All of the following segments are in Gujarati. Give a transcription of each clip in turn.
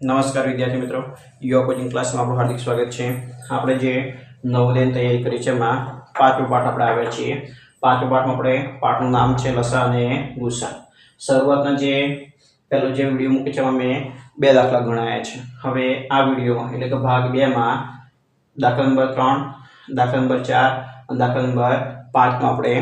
નમસ્કાર વિદ્યાર્થી મિત્રો. યુવા કોચિંગ ક્લાસમાં આપણું હાર્દિક સ્વાગત છે. આપણે જે નવોદયની તૈયારી કરી છે, એમાં પાંચમો પાઠ આપણે આવ્યા છીએ. પાંચમો પાઠમાં આપણે પાઠનું નામ છે, લસા અને ગુસા શરૂઆતના જે પહેલો જે વીડિયો મૂકે છે, એમાં મેં બે દાખલા ગણાયા છે. હવે આ વિડીયોમાં એટલે કે ભાગ બેમાં દાખલા નંબર ત્રણ, દાખલા નંબર ચાર અને દાખલા નંબર પાંચમાં આપણે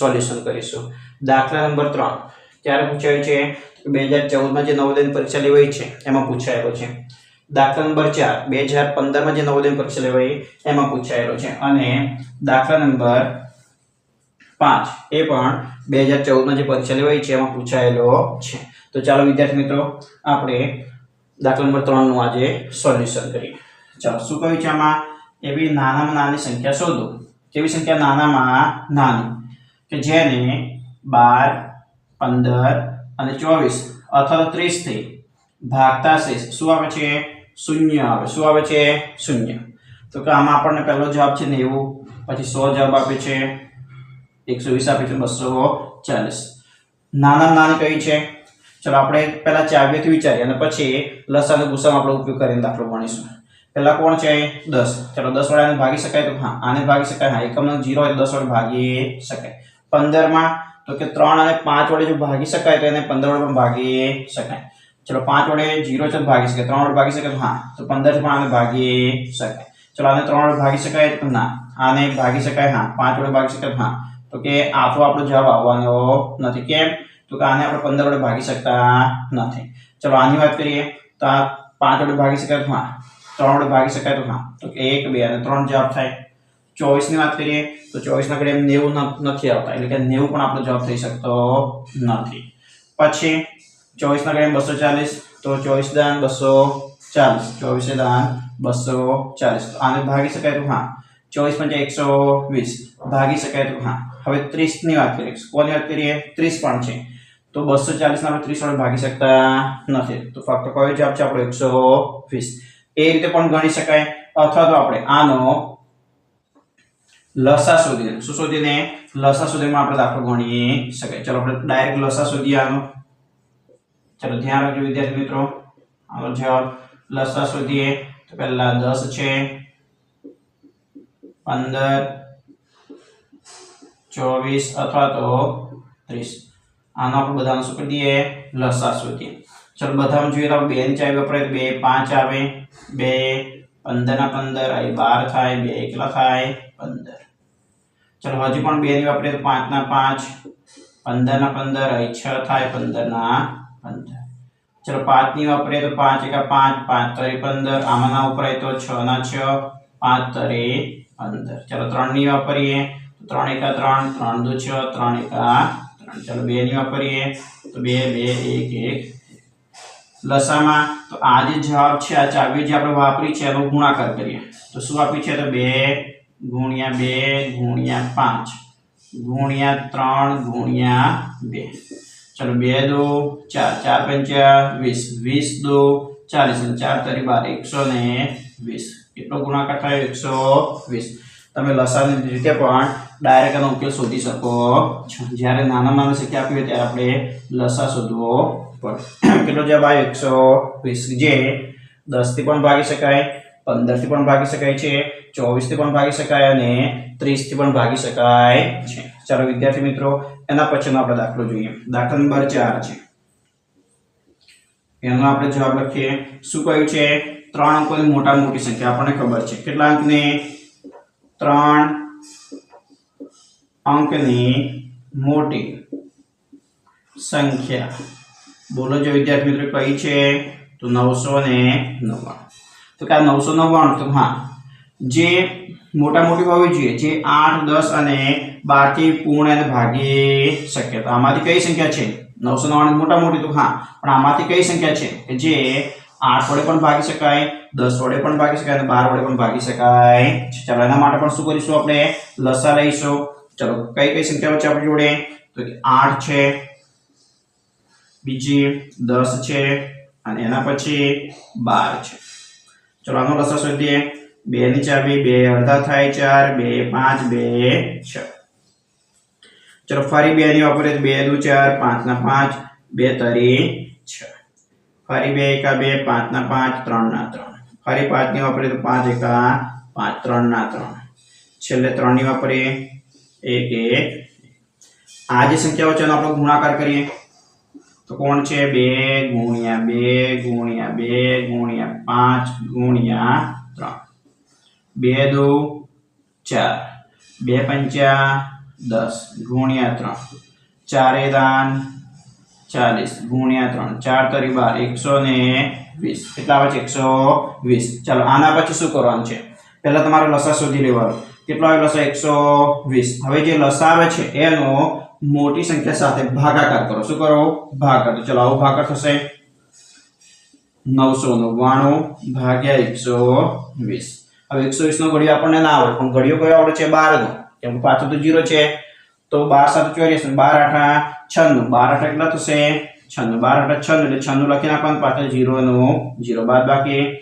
સોલ્યુશન કરીશું. દાખલા નંબર ત્રણ. ત્યારે પૂછાયું છે, બે હજાર ચૌદમાં જે નવોદયની પરીક્ષા લેવાઈ છે, એમાં પૂછાયેલો છે. દાખલા નંબર ચાર, બે હજાર પંદરમાં જે નવોદયની પરીક્ષા લેવાઈ, એમાં પૂછાયેલો છે. અને દાખલા નંબર પાંચ, એ પણ બે હજાર ચૌદમાં જે પરીક્ષા લેવાઈ છે, એમાં પૂછાયેલો છે. તો ચાલો વિદ્યાર્થી મિત્રો, આપણે દાખલા નંબર ત્રણનું આજે સોલ્યુશન કરીએ. ચાલો, શું કહ્યું છે આમાં? એવી નાનામાં નાની સંખ્યા શોધો. કેવી સંખ્યા? નાનામાં નાની. કે જેને બાર પંદર અને ચોવીસ. અથવા ત્રીસથી ભાગતા શેષ. શું આવે છે? શૂન્ય આવે. શું આવે છે? શૂન્ય. તો કે આમાં આપણને પહેલો જવાબ છે નેવું. પછી સો જવાબ આપે છે એકસો વીસ આપે છે બસો ચાલીસ. નાના નાની કઈ છે? ચલો આપણે પહેલા ચાવીથી વિચારીએ અને પછી લસ અને ગુસ્સામાં આપણે ઉપયોગ કરીને દાખલો ગણીશું. પહેલા કોણ છે? દસ. ચલો દસ વડે ભાગી શકાય તો હા, આને ભાગી શકાય. હા, એકમનો જીરો હોય દસ વડે ભાગી શકાય. પંદરમાં તો કે ત્રણ અને પાંચ વડે જો ભાગી શકાય તો એને પંદર વડે પણ ભાગી શકાય. ચલો, પાંચ વડે જીરો છે ભાગી શકાય. ત્રણ વડે ભાગી શકાય હા. તો પંદર પણ આને ભાગી શકાય. ચલો, આને ત્રણ વડે ભાગી શકાય તો ના. આને ભાગી શકાય હા. પાંચ વડે ભાગી શકાય હા. તો કે આથો આપણો જવાબ આવવાનો નથી. કેમ? તો કે આને આપણે પંદર વડે ભાગી શકતા નથી. ચલો, આની વાત કરીએ. તો આ પાંચ વડે ભાગી શકાય તો હા. ત્રણ વડે ભાગી શકાય તો હા. તો કે એક, બે અને ત્રણ જવાબ થાય. ચોવીસની વાત કરીએ, તો ચોવીસના ઘડીએ નેવું નથી આવતા. એટલે કે નેવું પણ આપણો જવાબ થઈ શકતો નથી. પછી ચોવીસના ઘડીએ બસો ચાલીસ, તો ચોવીસ દાન બસો ચાલીસ. ચોવીસે દાન બસો ચાલીસ. તો આને ભાગી શકાય તો હા. ચોવીસ પંચા એકસો વીસ. ભાગી શકાય તો હા. હવે ત્રીસની વાત કરીએ. કોની વાત કરીએ? ત્રીસ પણ છે. તો બસો ચાલીસના આપણે ત્રીસ વડે ભાગી શકતા નથી. તો ફક્ત કયો જવાબ છે? આપણો એકસો વીસ. એ રીતે પણ ગણી શકાય. અથવા તો આપણે આનો લસા શોધીને શું શોધીને લસા શોધીમાં આપણે દાખલો ગણી શકાય. ચલો આપણે ડાયરેક્ટ લસા શોધીએ આનો. ચલો ધ્યાન રાખજો વિદ્યાર્થી મિત્રો. આનો જવાબ લસા શોધીએ તો પહેલા દસ છે. પંદર, ચોવીસ અથવા તો ત્રીસ. આનો આપણે બધાનો શું કરી દઈએ? લસા શોધીએ ચલો બધામાં જોઈએ તો બે ની ચાવી વપરાય બે, પાંચ આવે. બે, પંદરના પંદર આવી બાર થાય. બે એકલા થાય. પંદર. ચલો, હજી પણ બે ની વાપરીએ તો પાંચના પાંચ પંદરના પંદર, અહીં છ થાય પંદરના પંદર. ચલો પાંચની વાપરીએ તો પાંચ એકા પાંચ પાંચ તરી પંદર, આમાં ના તો છ ના છ, પાંચ તરી પંદર. ચલો ત્રણની વાપરીએ, તો ત્રણ એકા ત્રણ ત્રણ દુ છ, ત્રણ એકા ત્રણ. ચલો, બે ની વાપરીએ, તો બે બે, એક એક. લસામાં, તો આ જે જવાબ છે, આ ચાવી જે આપણે વાપરી છે, એનો ગુણાકાર કરીએ. તો શું આપ્યું છે? તો બે ગુણ્યા બે, ગુણ્યા પાંચ. ગુણ્યા ત્રણ, ગુણ્યા બે. ચલો બે, દો, ચાર. ચાર પંચા વીસ. વીસ, દો, ચાલીસ. અને ચાર તરી બાર. એકસો ને વીસ. કેટલો ગુણાકાર થયો? એકસો વીસ. તમે લસાની રીતે પણ ડાયરેક્ટ એનો ઉકેલ શોધી શકો છો. જ્યારે નાના નાના શીખી હોય ત્યારે આપણે લસા શોધવો પડે. કેટલો જવાબ આવ્યો? એકસો વીસ. જે દસથી પણ ભાગી શકાય. પંદરથી પણ ભાગી શકાય છે, ચોવીસથી પણ ભાગી શકાય અને ત્રીસથી પણ ભાગી શકાય છે. ચાલો વિદ્યાર્થી મિત્રો, એના પછીનો આપણે દાખલો જોઈએ. દાખલા નંબર ચાર છે. એનો આપણે જવાબ લખીએ. શું કહ્યું છે? ત્રણ અંકોની મોટા મોટી સંખ્યા. આપણને ખબર છે. કેટલા અંકને? ત્રણ અંકની મોટી સંખ્યા. બોલો જો વિદ્યાર્થી મિત્રો, કઈ છે? તો નવસો ને નવ્વાણું. તો કે આ નવસો નવ્વાણું. તો હા, જે મોટા મોટી હોવી જોઈએ, જે આઠ, દસ અને બારથી પૂર્ણ અને ભાગી શકે તો આમાંથી કઈ સંખ્યા છે? નવસો નવ્વાણું મોટા મોટી, તો હા, પણ આમાંથી કઈ સંખ્યા છે? કે જે આઠ વડે પણ ભાગી શકાય, દસ વડે પણ ભાગી શકાય અને બાર વડે પણ ભાગી શકાય. ચાલો, એના માટે પણ શું કરીશું આપણે? લસા લઈશું. ચલો, કઈ કઈ સંખ્યાઓ છે આપણી જોડે? તો આઠ છે, બીજી દસ છે, અને એના પછી બાર છે. ચલો, આનો લસા શોધીએ બે ની ચાવી બે અડધા થાય ચાર, બે, પાંચ, બે, છ. ચલો, ફરી બે ની વાપરીએ બે દુ ચાર, પાંચ ના પાંચ, બે તરી છ. ફરી બે એકા બે પાંચના પાંચ ત્રણના ત્રણ. ફરી પાંચની વાપરીએ તો પાંચ એકા પાંચ ત્રણના ત્રણ. છેલ્લે ત્રણની વાપરીએ, એક એક. આ જે સંખ્યાઓ છે, એનો આપણે ગુણાકાર કરીએ. તો કોણ છે? બે ગુણ્યા બે ગુણ્યા બે ગુણ્યા પાંચ ગુણ્યા ત્રણ. બે દો ચાર. બે પંચા દસ ગુણ્યા ત્રણ. ચારે દાન ચાલીસ ગુણ્યા ત્રણ. ચાર તરી બાર, એકસો ને વીસ. કેટલા આવે છે? એકસો વીસ. ચાલો, આના પછી શું કરવાનું છે? પહેલા તમારે લસા શોધી લેવાનું. કેટલો આવે? લસા એકસો વીસ. હવે જે લસા આવે છે, એનો મોટી સંખ્યા સાથે ભાગાકાર કરો. શું કરો? ભાગાકાર. તો ચલો, આવો ભાગાકાર થશે. નવસો નવ્વાણું ભાગ્યા એકસો વીસ. હવે એકસો વીસ નો ઘડિયો આપણને ના આવડે, પણ ઘડિયો કયો આવડે છે? બાર નો કેમ પાછળ તો જીરો છે. તો બાર સાત ચોર્યાસ બાર આઠા છન્નું. બાર આઠા કેટલા થશે? છન્નું. બાર આઠા છન્નું, એટલે છન્નું લખી નાખવાનું. પાછળ જીરો નો જીરો બાદ બાકી.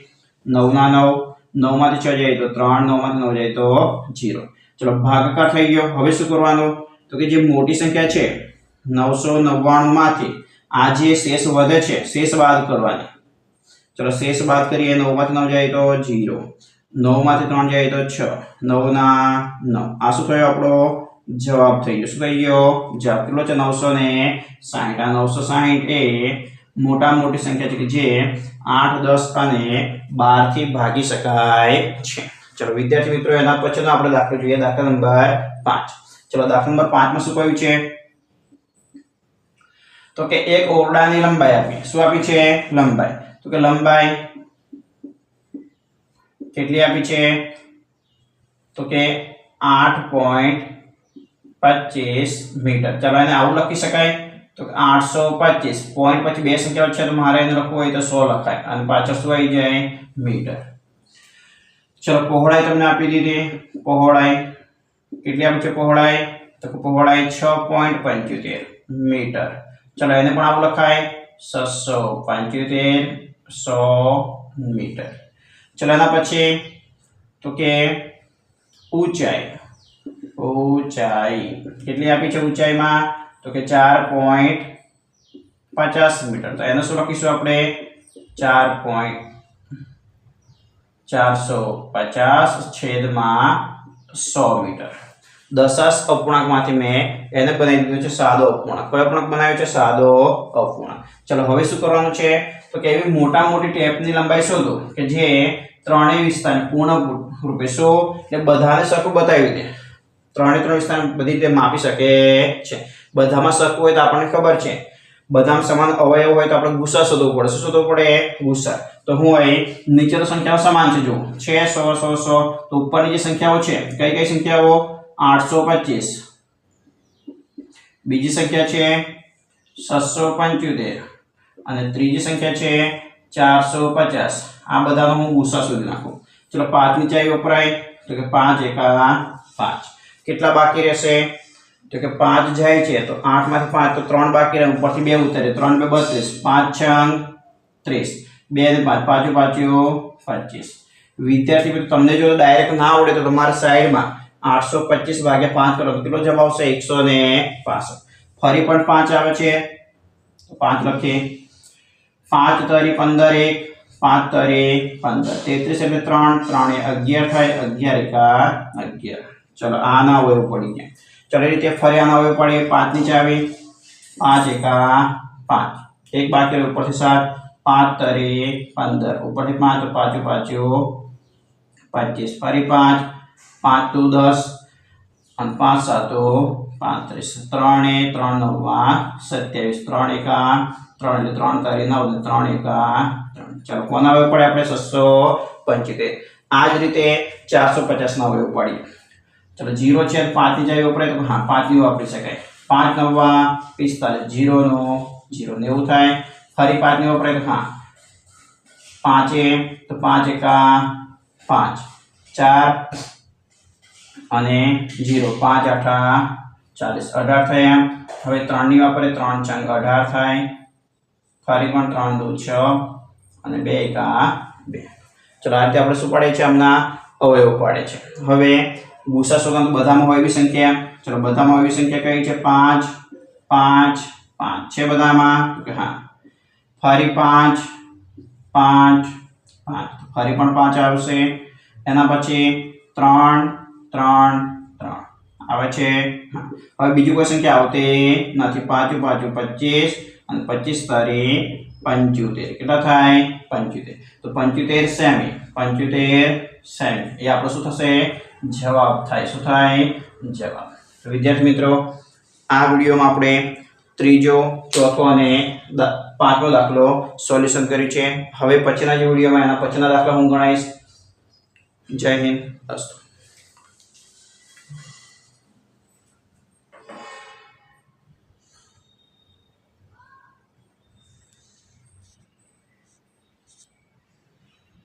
નવ ના નવ નવમાંથી છ જાય તો ત્રણ નવમાંથી નવ જાય તો જીરો. ચલો, ભાગાકાર થઈ ગયો. હવે શું કરવાનું? તો કે જે મોટી સંખ્યા છે, નવસો નવ્વાણુંમાંથી આ જે શેષ વધે છે, શેષ બાદ કરવાની. ચલો શેષ બાદ કરીએ, નવમાંથી નવ જાય તો જીરો, નવમાંથી ત્રણ જાય તો છ, નવના નવ. આ શું થયો આપણો? જવાબ થઈ ગયો. શું થઈ ગયો? જવાબ કેટલો છે? નવસો ને સાહીઠ. આ નવસો સાહીઠ એ મોટા મોટી સંખ્યા છે કે જે આઠ, દસ અને બારથી ભાગી શકાય છે. ચલો વિદ્યાર્થી મિત્રો, એના પછીનો આપણે દાખલો જોઈએ. દાખલા નંબર પાંચ. ચલો દાખલા નંબર પાંચમાં શું કહ્યું છે? તો કે એક ઓરડાની લંબાઈ આપી શું આપી છે? લંબાઈ. તો કે લંબાઈ કેટલી આપી છે? તો કે આઠ પોઈન્ટ પચીસ મીટર. ચાલો એને આવું લખી શકાય. તો આઠસો પચીસ. પોઈન્ટ પછી બે સંખ્યાઓ છે, તો મારે એને લખવું હોય તો સો લખાય. અને પાછળ શું આવી જાય? મીટર. ચલો, પહોળાઈ તમને આપી દીધી. પહોળાઈ કેટલી આપી છે પહોળાઈ? તો પહોળાઈ છ પોઈન્ટ પંચોતેર મીટર. ચલો એને પણ આવું લખાય. છસો પંચોતેર સો મીટર. ચલો એના પછી તો કે ઊંચાઈ. ઊંચાઈ. કેટલી આપી છે ઊંચાઈમાં? તો કે ચાર પોઈન્ટ પચાસ મીટર. તો એને શું લખીશું આપણે? ચાર પોઈન્ટ ચારસો પચાસ છેદમાં સો મીટર. દશાંશ અપૂર્ણાંકમાંથી મેં એને બનાવી દીધું છે સાદો અપૂર્ણાંક. કયો અપૂર્ણાંક બનાવ્યો છે? સાદો અપૂર્ણાંક. ચલો, હવે શું કરવાનું છે? તો કે એવી મોટા મોટી ટેપની લંબાઈ શોધો કે જે ત્રણેય વિસ્તારને પૂર્ણ રૂપે શું. એટલે બધાને સરખું બતાવી દે. ત્રણે ત્રણ વિસ્તાર બધી રીતે માપી શકે છે. બધામાં સરખું હોય તો આપણને ખબર છે. બધામાં સમાન અવયવ હોય તો આપણે ગુસ્સા શોધવું પડે. શું શોધવું પડે? ગુસ્સા. તો હું અહીં નીચે તો સંખ્યાઓ સમાન છે. જો છે, સો સો સો. તો ઉપરની જે સંખ્યાઓ છે, કઈ કઈ સંખ્યાઓ? આઠસો પચીસ. બીજી સંખ્યા છે છસો પંચોતેર અને ત્રીજી સંખ્યા છે ચારસો પચાસ. આ બધાનો હું ગુસ્સા શોધી નાખું. ચલો પાંચની ચાવી વપરાય, તો કે પાંચ એકા પાંચ. કેટલા બાકી રહેશે? તો કે પાંચ જાય છે, તો આઠમાંથી પાંચ, તો ત્રણ બાકી રહે, ઉપરથી બે ઉતરે. ત્રણ બે બત્રીસ. પાંચ છ ત્રીસ. બે ને પાંચ પાછું પાછું પચીસ. વિદ્યાર્થી તમને જો ડાયરેક્ટ ના આવડે તો તમારા સાઈડમાં આઠસો પચીસ ભાગ્યા પાંચ કરો. તો કેટલો જવાબ આવશે? એકસો ને પાસઠ. ફરી પણ પાંચ આવે છે. તો પાંચ લખીએ. પાંચ તરી પંદર એક, પાંચ તરી પંદર. તેત્રીસ એટલે ત્રણ, ત્રણે અગિયાર થાય. અગિયાર એકા અગિયાર. ચલો, આના અવયવ પડી ગયા. ચલો, એ રીતે ફરી આના અવયવ પડી પાંચની ચાવી પાંચ એકા પાંચ. એક બાકી ઉપરથી સાત. પાંચ તરી પંદર. ઉપરથી પાંચ પાછું પાછું પચીસ. ફરી પાંચ. પાંચ ટુ દસ અને પાંચ સાતો, પાંત્રીસ. ત્રણ ત્રણ નવા સત્યાવીસ. ત્રણ એકા, ત્રણ એટલે ત્રણ તારી નવ ત્રણ એકા, ત્રણ. ચાલો, કોના અવયવ પડે આપણે છસો પંચોતેર? આ જ રીતે ચારસો પચાસના અવયવ પડી ચાલો, જીરો છે પાંચની જાય વપરાય તો હા, પાંચની વાપરી શકાય. પાંચ નવા પિસ્તાલીસ. જીરોનો, જીરો નેવું થાય. ફરી પાંચની વપરાય તો હા, પાંચે, તો પાંચ એકા, પાંચ. ચાર અને જીરો પાંચ આઠા ચાલીસ અઢાર થયા. હવે ત્રણની વાપરે ત્રણ ચંગ અઢાર થાય. ફરી પણ ત્રણ દુ છ અને બે એકા બે. ચલો, આ રીતે આપણે શું પાડે છે હમણાં અવયવ પાડે છે હવે ગુસા સુગંધ બધામાં હોય એવી સંખ્યા. ચલો, બધામાં એવી સંખ્યા કઈ છે? પાંચ પાંચ પાંચ. છે બધામાં? હા. ફરી પાંચ પાંચ પાંચ. ફરી પણ પાંચ આવશે. એના પછી ત્રણ ત્રણ ત્રણ. આવે છે. હવે બીજું કોઈ સંખ્યા આવતી નથી, પાંચું પાછું પચીસ અને પચીસ તારી પંચોતેર. કેટલા થાય? પંચોતેર. તો પંચોતેર સેમી. પંચોતેર સેમી. એ આપણો શું થશે? જવાબ થાય. શું થાય? જવાબ. તો વિદ્યાર્થી મિત્રો, આ વિડીયોમાં આપણે ત્રીજો, ચોથો અને પાંચમો દાખલો સોલ્યુશન કર્યું છે. હવે પછીના જે વિડીયોમાં એના પછીના દાખલા હું ગણાવીશ. જય હિન્દ. અસ્તુ.